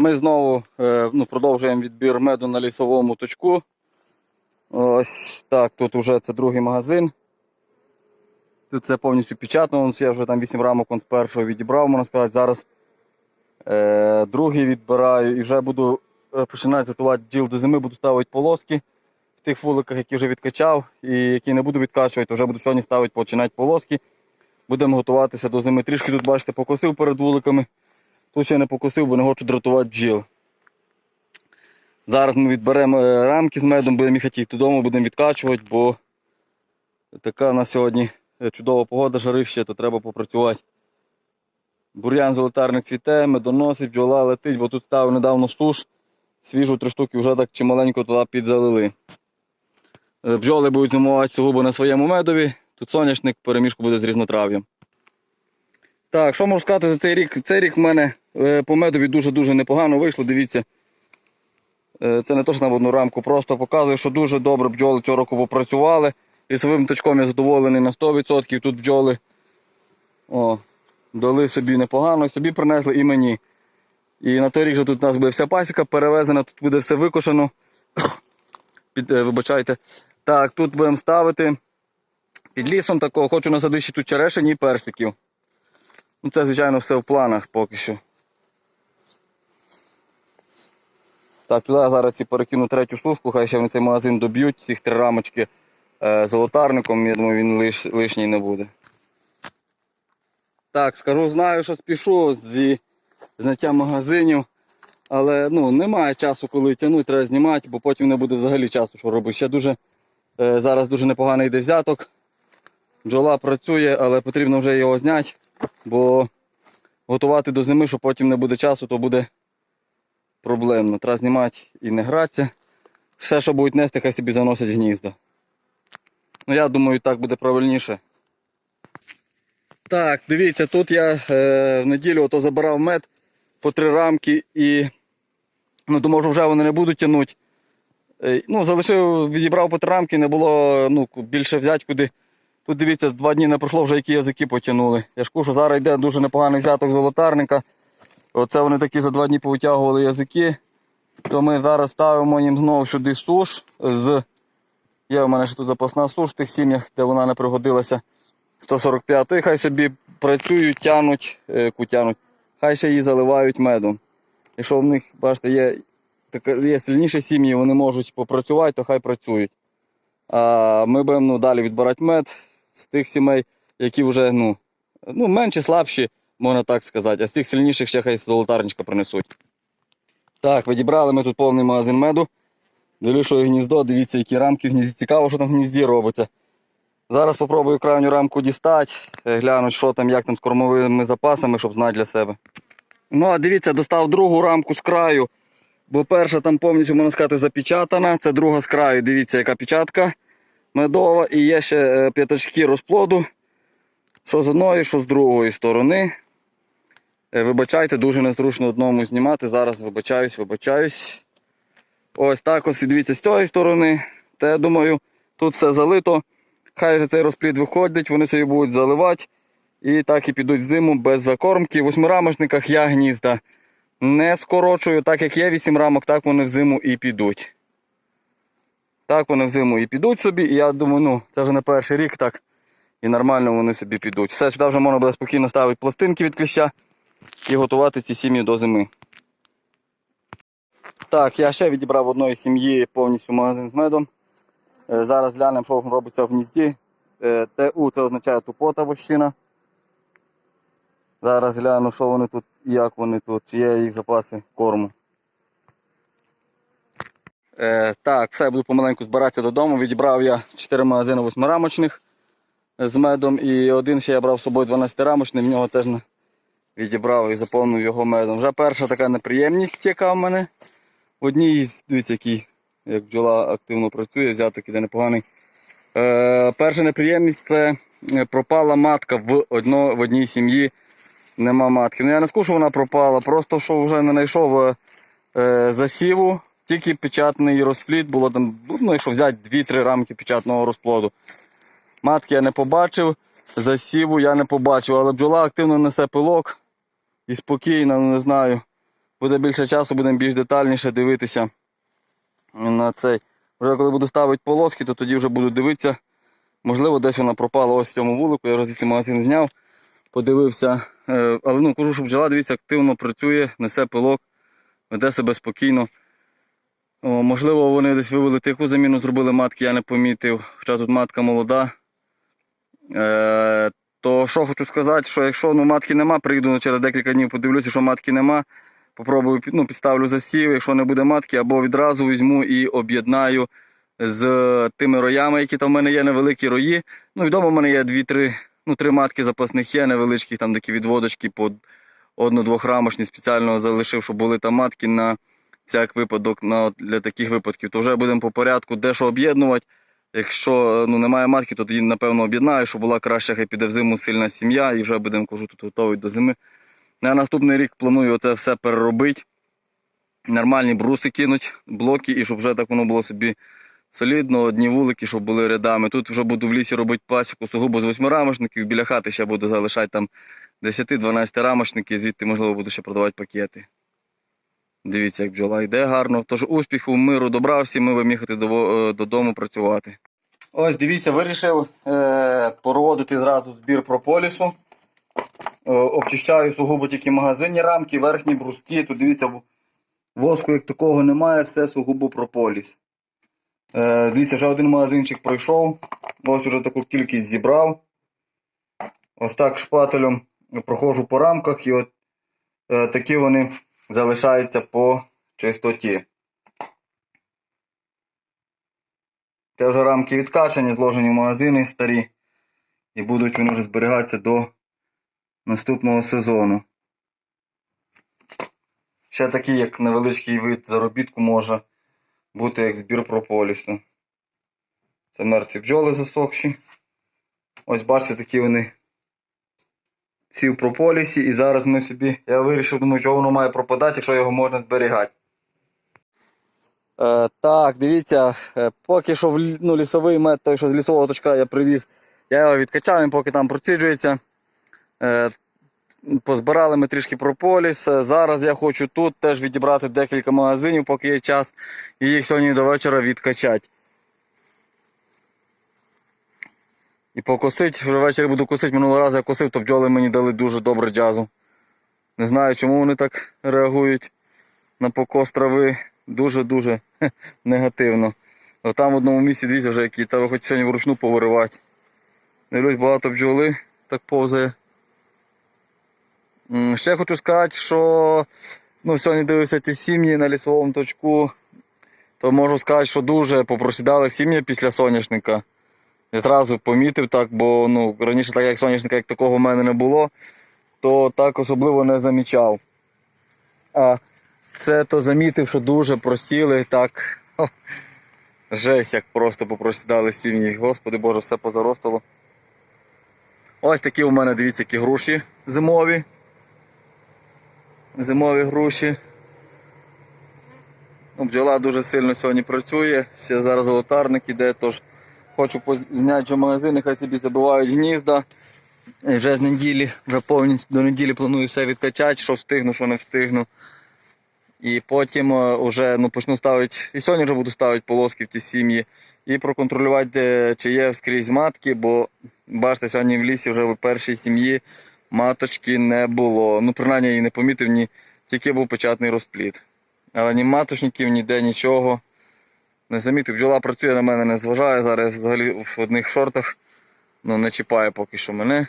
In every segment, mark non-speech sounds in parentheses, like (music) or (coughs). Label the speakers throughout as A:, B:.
A: Ми знову е, ну, продовжуємо відбір меду на лісовому точку. Ось так, тут вже це другий магазин. Тут це повністю печатно, я вже там 8 рамок з першого відібрав, можна сказати. Зараз е, другий відбираю і вже буду е, починати готувати діл до зими, буду ставити полоски в тих вуликах, які вже відкачав, і які не буду відкачувати, вже буду сьогодні ставити, починати полоски. Будемо готуватися до зими. Трішки тут, бачите, покосив перед вуликами. Тут ще не покосив, бо не хочу дратувати бджіл. Зараз ми відберемо е, рамки з медом, будемо їх додому, будемо відкачувати, бо така на сьогодні е, чудова погода, жарище, то треба попрацювати. Бур'ян золотарник цвіте, медоносить, бджола летить, бо тут ставив недавно суш, свіжу три штуки вже так чималенько туди підзалили. Е, Бджоли будуть зимувати сугубо на своєму медові, тут соняшник перемішку буде з різнотрав'ям. Так, що можу сказати за цей рік? Цей рік в мене по медові дуже-дуже непогано вийшло, дивіться. Е, Це не то, що на одну рамку, просто показую, що дуже добре бджоли цього року попрацювали. Лісовим точком я задоволений на 100%. Тут бджоли о, дали собі непогано, собі принесли і мені. І на той рік же тут у нас буде вся пасіка перевезена, тут буде все викошено. (coughs) Під, е, вибачайте. Так, тут будемо ставити під лісом такого, хочу насадити ще тут черешень і персиків. Ну, це, звичайно, все в планах поки що. Так, туди я зараз і перекину третю сушку, хай ще вони цей магазин доб'ють, цих три рамочки е, золотарником, я думаю, він лиш, лишній не буде. Так, скажу, знаю, що спішу зі зняття магазинів, але ну, немає часу, коли тягнути, треба знімати, бо потім не буде взагалі часу, що робити. Ще дуже, е, зараз дуже непоганий йде взяток. Бджола працює, але потрібно вже його зняти, бо готувати до зими, що потім не буде часу, то буде проблемно. Треба знімати і не гратися. Все, що будуть нести, хай собі заносять гнізда. Ну, я думаю, так буде правильніше. Так, дивіться, тут я е, в неділю ото забирав мед по три рамки і ну, думав, що вже вони не будуть тягнути. Е, ну, залишив, відібрав по три рамки, не було ну, більше взяти куди. Тут дивіться, два дні не пройшло, вже які язики потягнули. Я ж кажу, зараз йде дуже непоганий взяток золотарника. Оце вони такі за два дні повитягували язики. То ми зараз ставимо їм знову сюди суш з. Є в мене ще тут запасна суш в тих сім'ях, де вона не пригодилася. 145 то і хай собі працюють, тянуть, е, кутянуть, хай ще її заливають медом. Якщо в них, бачите, є, є сильніші сім'ї, вони можуть попрацювати, то хай працюють. А ми будемо ну, далі відбирати мед з тих сімей, які вже ну, ну, менші, слабші, можна так сказати, а з тих сильніших ще хай золотарничка принесуть. Так, відібрали ми тут повний магазин меду. Дивлюсь, що гніздо, дивіться, які рамки в гнізді. Цікаво, що там в гнізді робиться. Зараз спробую крайню рамку дістати, е, глянути, що там, як там з кормовими запасами, щоб знати для себе. Ну, а дивіться, достав другу рамку з краю, бо перша там повністю, можна сказати, запечатана. Це друга з краю. Дивіться, яка печатка медова. І є ще е, п'ятачки розплоду. Що з одної, що з другої сторони. Е, Вибачайте, дуже незручно одному знімати. Зараз вибачаюсь, вибачаюсь. Ось так ось і дивіться з цієї сторони. Та я думаю, тут все залито. Хай же цей розплід виходить, вони собі будуть заливати. І так і підуть зиму без закормки. В восьмирамочниках я гнізда не скорочую, так як є 8 рамок, так вони в зиму і підуть. Так вони в зиму і підуть собі. І я думаю, ну, це вже не перший рік, так. І нормально вони собі підуть. Все, сюди вже можна буде спокійно ставити пластинки від кліща і готувати ці сім'ї до зими. Так, я ще відібрав одної сім'ї повністю магазин з медом. Е, Зараз глянемо, що робиться в гнізді. Е, ТУ це означає тупота вощина. Зараз гляну, що вони тут як вони тут, чи є їх запаси корму. Е, так, все, буду помаленьку збиратися додому. Відібрав я 4 магазини восьмирамочних з медом і один ще я брав з собою 12-рамочний, в нього теж відібрав і заповнив його медом. Вже перша така неприємність, яка в мене. В одній із, дивіться, який, як бджола активно працює, взяток іде непоганий. Е, перша неприємність це е, пропала матка в, одно, в одній сім'ї. Нема матки. Ну я не скажу, що вона пропала, просто що вже не знайшов е, е, засіву, тільки печатний розплід було там, ну, якщо взяти 2-3 рамки печатного розплоду. Матки я не побачив, засіву я не побачив, але бджола активно несе пилок і спокійно, ну не знаю. буде більше часу, будемо більш детальніше дивитися на цей. Вже коли буду ставити полоски, то тоді вже буду дивитися. Можливо, десь вона пропала ось в цьому вулику. Я вже звідси магазин зняв, подивився. Е, Але ну, кажу, що бджола, дивіться, активно працює, несе пилок, веде себе спокійно. Можливо, вони десь вивели тиху заміну, зробили матки, я не помітив. Хоча тут матка молода. Е, то що хочу сказати, що якщо ну, матки нема, приїду через декілька днів, подивлюся, що матки нема. Попробую ну, підставлю засів, якщо не буде матки, або відразу візьму і об'єднаю з тими роями, які там в мене є, невеликі рої. Ну, відомо, в мене є дві-три, ну, три матки запасних є, невеличкі, там такі відводочки по одну-двох рамочні спеціально залишив, щоб були там матки на всяк випадок на, для таких випадків. То вже будемо по порядку де що об'єднувати. Якщо ну, немає матки, то тоді, напевно, об'єднаю, щоб була краща, хай піде в зиму сильна сім'я і вже будемо кажу, тут готовий до зими. На наступний рік планую це все переробити. Нормальні бруси кинуть, блоки, і щоб вже так воно було собі солідно, одні вулики, щоб були рядами. Тут вже буду в лісі робити пасіку сугубо з восьми рамочників. Біля хати ще буду залишати там 10-12 рамочників, звідти, можливо, буду ще продавати пакети. Дивіться, як бджола йде гарно. Тож успіху, миру, добра всім, ми будемо їхати е, додому працювати. Ось дивіться, вирішив е, проводити зразу збір прополісу. Е, обчищаю сугубо тільки магазинні рамки, верхні бруски. Тут дивіться, воску як такого немає, все сугубо прополіс. Е, дивіться, вже один магазинчик пройшов. Ось вже таку кількість зібрав. Ось так шпателем проходжу по рамках і от е, такі вони залишаються по чистоті. Це вже рамки відкачані, зложені в магазини старі. І будуть вони вже зберігатися до наступного сезону. Ще такий, як невеличкий вид заробітку може бути як збір прополісу. Це мерці бджоли засохші. Ось бачите, такі вони всі в прополісі. І зараз ми собі. Я вирішив, думаю, що воно має пропадати, якщо його можна зберігати. Е, так, дивіться, е, поки що ну, лісовий мед, той, що з лісового точка я привіз, я його відкачав, він поки там проціджується. Е, позбирали ми трішки прополіс. Е, Зараз я хочу тут теж відібрати декілька магазинів, поки є час, і їх сьогодні до вечора відкачати. І покосити, вже ввечері буду косити. Минулого разу я косив, то бджоли мені дали дуже добре джазу. Не знаю, чому вони так реагують на покос трави. Дуже-дуже негативно. А там в одному місці, дивіться, вже які треба хоч сьогодні вручну повиривати. Дивлюсь, багато бджоли так повзає. Ще хочу сказати, що ну, сьогодні дивився ці сім'ї на лісовому точку, то можу сказати, що дуже попросідали сім'ї після соняшника. Одразу помітив так, бо ну, раніше, так як соняшника як такого в мене не було, то так особливо не замічав. А це то замітив, що дуже просіли так. Жесть, як просто попросідали сім'ї. Господи Боже, все позаростало. Ось такі у мене, дивіться, які груші зимові. Зимові груші. Ну, бджола дуже сильно сьогодні працює. Ще зараз золотарник іде, тож хочу зняти вже магазини, хай собі забивають гнізда. І вже з неділі, вже повністю до неділі планую все відкачати, що встигну, що не встигну. І потім е, вже ну, почну ставити, і сьогодні вже буду ставити полоски в ті сім'ї. І проконтролювати, е, чи є скрізь матки, бо бачите, сьогодні в лісі вже в першій сім'ї маточки не було. Ну, принаймні я її не помітив, ні, тільки був печатний розпліт. Але ні маточників, ніде нічого. Не замітив, бджола працює на мене, не зважає. Зараз взагалі в одних шортах ну, не чіпає поки що мене.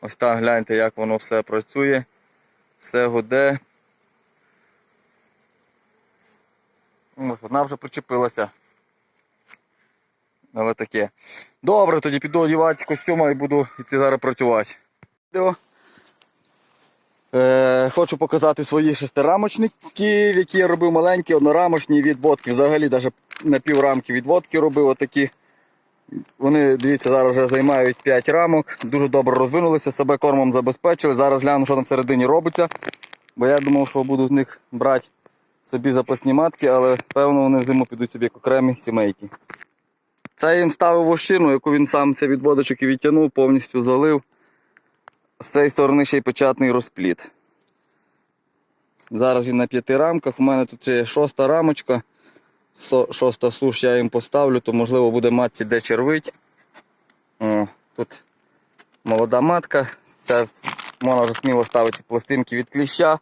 A: Ось так гляньте, як воно все працює. Все гуде. Ось одна вже причепилася. Але таке. Добре, тоді піду одягати костюма і буду йти зараз працювати. Е, хочу показати свої шестирамочники, які я робив маленькі, однорамочні відводки. Взагалі навіть на піврамки відводки робив отакі. Вони, дивіться, зараз вже займають 5 рамок, дуже добре розвинулися, себе кормом забезпечили. Зараз гляну, що там всередині робиться. Бо я думав, що буду з них брати собі запасні матки, але певно вони в зиму підуть собі як окремі сімейки. Це я їм ставив вощину, яку він сам цей відводочок і відтягнув, повністю залив. З цієї сторони ще й печатний розпліт. Зараз він на п'яти рамках. У мене тут є шоста рамочка. Шоста суш я їм поставлю, то можливо буде матці де червить. О, тут молода матка. Це можна вже сміло ставити пластинки від кліща.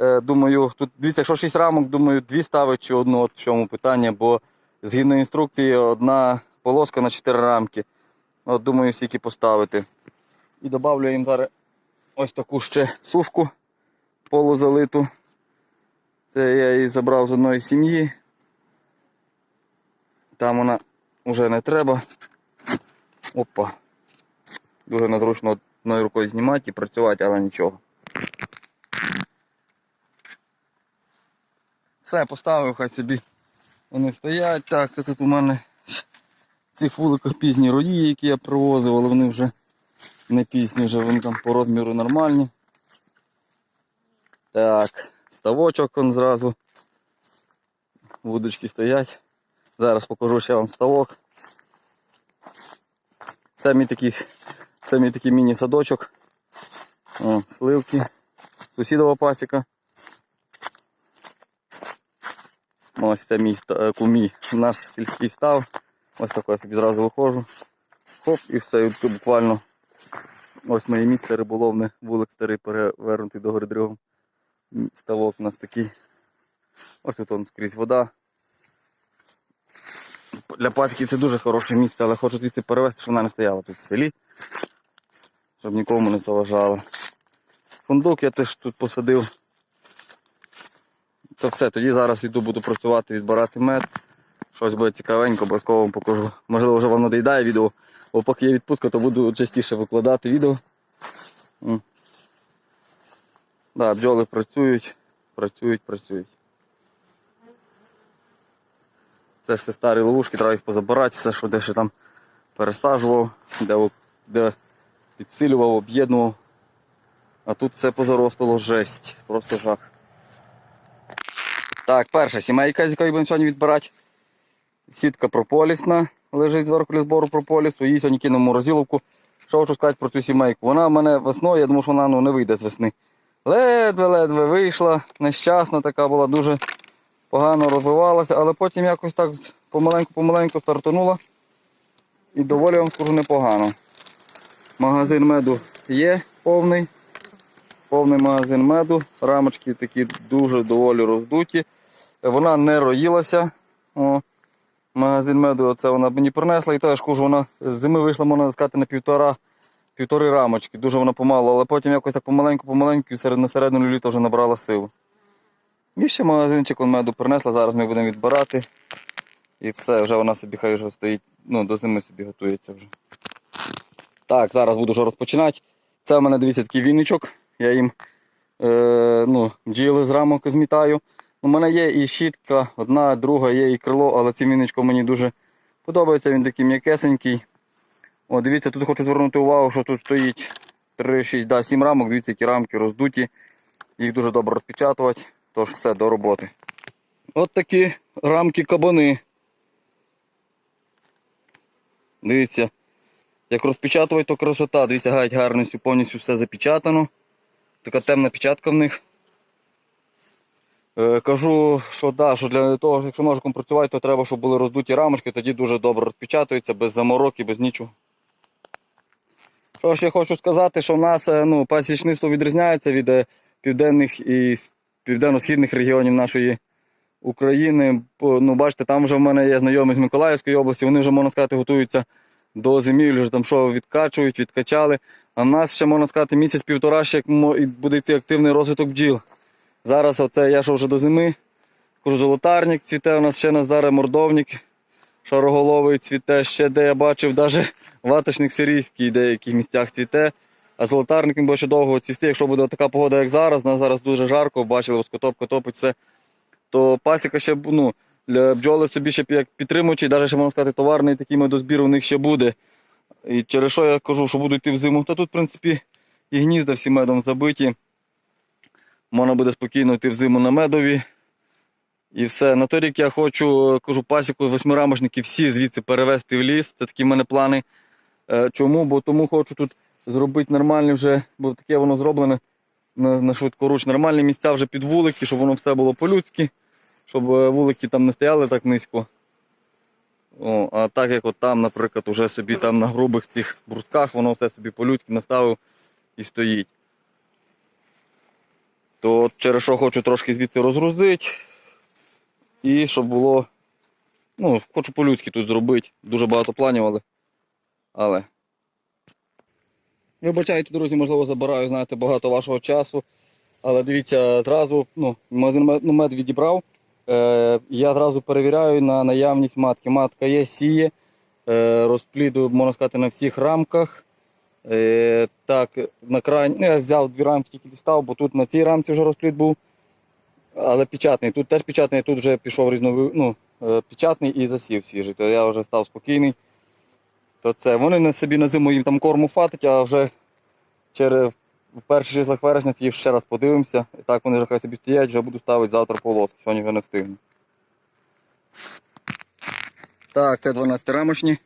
A: Е, думаю, тут дивіться, якщо 6 рамок, думаю, дві ставить чи одну, от в чому питання, бо згідно інструкції одна полоска на 4 рамки. От думаю, стільки поставити. І додавлю їм зараз ось таку ще сушку полузалиту. Це я її забрав з одної сім'ї. Там вона вже не треба. Опа. Дуже незручно одною рукою знімати і працювати, але нічого. Все, поставив, хай собі вони стоять. Так, це тут у мене ці фулики пізні рої, які я привозив, але вони вже не пізні, вже вони там по розміру нормальні. Так, ставочок он зразу. Вудочки стоять. Зараз покажу ще вам ставок. Це мій такий, це мій такий міні-садочок. О, сливки. Сусідова пасіка. Ось це мій е, наш сільський став. Ось тако я собі зразу виходжу. Хоп, і все, буквально ось моє місце риболовне, вулик старий перевернутий до гори дригом. Ставок у нас такий. Ось тут он скрізь вода. Для пасіки це дуже хороше місце, але хочу звідси перевезти, щоб вона не стояла тут в селі, щоб нікому не заважала. Фундук я теж тут посадив. То все, тоді зараз йду, буду працювати, відбирати мед. Щось буде цікавенько, обов'язково вам покажу. Можливо, вже вам надоїдає відео, бо поки є відпустка, то буду частіше викладати відео. Да, бджоли працюють, працюють, працюють. Це все старі ловушки, треба їх позабирати, все, що де ще там пересаджував, де, де підсилював, об'єднував. А тут все позаростало жесть. Просто жах. Так, перша сімейка, з якої будемо сьогодні відбирати. Сітка прополісна лежить зверху для збору прополісу. Її сьогодні кинемо морозиловку. Що хочу сказати про цю сімейку? Вона в мене весною, я думав, що вона ну, не вийде з весни. Ледве-ледве вийшла, нещасна така була, дуже погано розвивалася, але потім якось так помаленьку-помаленьку стартанула. І доволі вам скажу непогано. Магазин меду є повний. Повний магазин меду. Рамочки такі дуже доволі роздуті. Вона не роїлася. О, магазин меду оце вона мені принесла, і то я ж кажу, вона з зими вийшла, можна сказати, на півтора, півтори рамочки. Дуже вона помало, але потім якось так помаленьку-помаленьку серед, на середину літа вже набрала силу. І ще магазинчик он меду принесла, зараз ми будемо відбирати. І все, вже вона собі хай вже стоїть, ну, до зими собі готується вже. Так, зараз буду вже розпочинати. Це в мене, дивіться, такий вінничок. Я їм е, ну, бджіли з рамок змітаю. У мене є і щітка, одна, друга, є і крило, але цим вінничком мені дуже подобається, він такий м'якесенький. О, дивіться, тут хочу звернути увагу, що тут стоїть 3, 6, да, 7 рамок, дивіться, які рамки роздуті. Їх дуже добре розпечатувати, тож все до роботи. От такі рамки кабани. Дивіться, як розпечатувати, то красота. Дивіться, геть гарністю повністю все запечатано. Така темна печатка в них. Е, кажу, що да, що для того, якщо ножиком працювати, то треба, щоб були роздуті рамочки, тоді дуже добре розпечатується, без заморок і без нічого. Що ще хочу сказати, що в нас е, ну, пасічництво відрізняється від е, південних і південно-східних регіонів нашої України. Ну, бачите, там вже в мене є знайомі з Миколаївської області, вони вже, можна сказати, готуються до зимівлі, вже там що відкачують, відкачали. А в нас ще, можна сказати, місяць-півтора ще буде йти активний розвиток бджіл. Зараз оце я що вже до зими. Кажу, золотарник цвіте, у нас ще на зараз мордовник шароголовий цвіте, ще де я бачив, навіть ваточник сирійський в деяких місцях цвіте. А золотарник він буде ще довго цвісти. Якщо буде така погода, як зараз, у нас зараз дуже жарко, бачили, воскотопка топить все, то пасіка ще ну, для бджоли собі ще як підтримуючий, навіть ще можна сказати, товарний такий медозбір у них ще буде. І через що я кажу, що буду йти в зиму, та тут, в принципі, і гнізда всі медом забиті. Можна буде спокійно йти в зиму на медові. І все. На той рік я хочу, е, кажу, пасіку восьмирамочників всі звідси перевезти в ліс. Це такі в мене плани. Е, Чому? Бо тому хочу тут зробити нормальне вже, бо таке воно зроблене. на, на швидкоруч нормальні місця вже під вулики, щоб воно все було по-людськи, щоб е, вулики там не стояли так низько. О, а так як от там, наприклад, уже собі там на грубих цих брусках, воно все собі по-людськи наставив і стоїть. То через що хочу трошки звідси розгрузити. І щоб було. Ну, хочу по-людськи тут зробити. Дуже багато планів, але. але. Вибачайте, друзі, можливо, забираю, знаєте, багато вашого часу. Але дивіться, одразу, ну, магазин мед- ну, відібрав. Е, я одразу перевіряю на наявність матки. Матка є, сіє, е, розпліду, можна сказати, на всіх рамках. Е, так, на крайні, ну, я взяв дві рамки, тільки дістав, бо тут на цій рамці вже розплід був. Але печатний. Тут теж печатний, тут вже пішов різновий, ну, е, печатний і засів свіжий. То я вже став спокійний. То це вони на собі на зиму їм там корму фатить, а вже через в перших числах вересня тоді ще раз подивимося. І так вони вже хай собі стоять, вже буду ставити завтра полоски, сьогодні вже не встигну. Так, це 12 рамочні.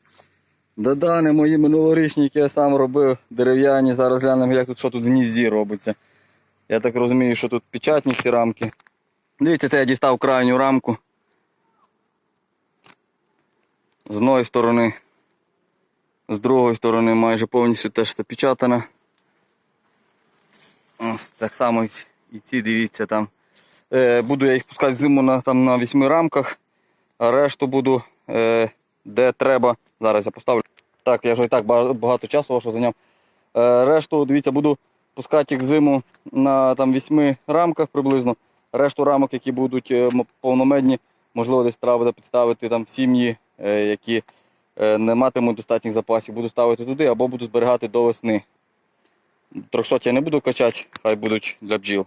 A: Да-да, не мої минулорічні, які я сам робив, дерев'яні. Зараз глянемо, як тут що тут в гнізді робиться. Я так розумію, що тут печатні всі рамки. Дивіться, це я дістав крайню рамку. З одної сторони, з другої сторони майже повністю теж запечатана. Ось так само і ці- дивіться там. Е, буду я їх пускати зиму на, там, на вісьми рамках, а решту буду е, де треба. Зараз я поставлю. Так, я вже і так багато часу вашого зайняв. Е, решту, дивіться, буду пускати їх зиму на там, вісьми рамках приблизно. Решту рамок, які будуть е, повномедні, можливо, десь треба буде підставити там в сім'ї, е, які не матимуть достатніх запасів, буду ставити туди або буду зберігати до весни. 300 я не буду качати, хай будуть для бджіл.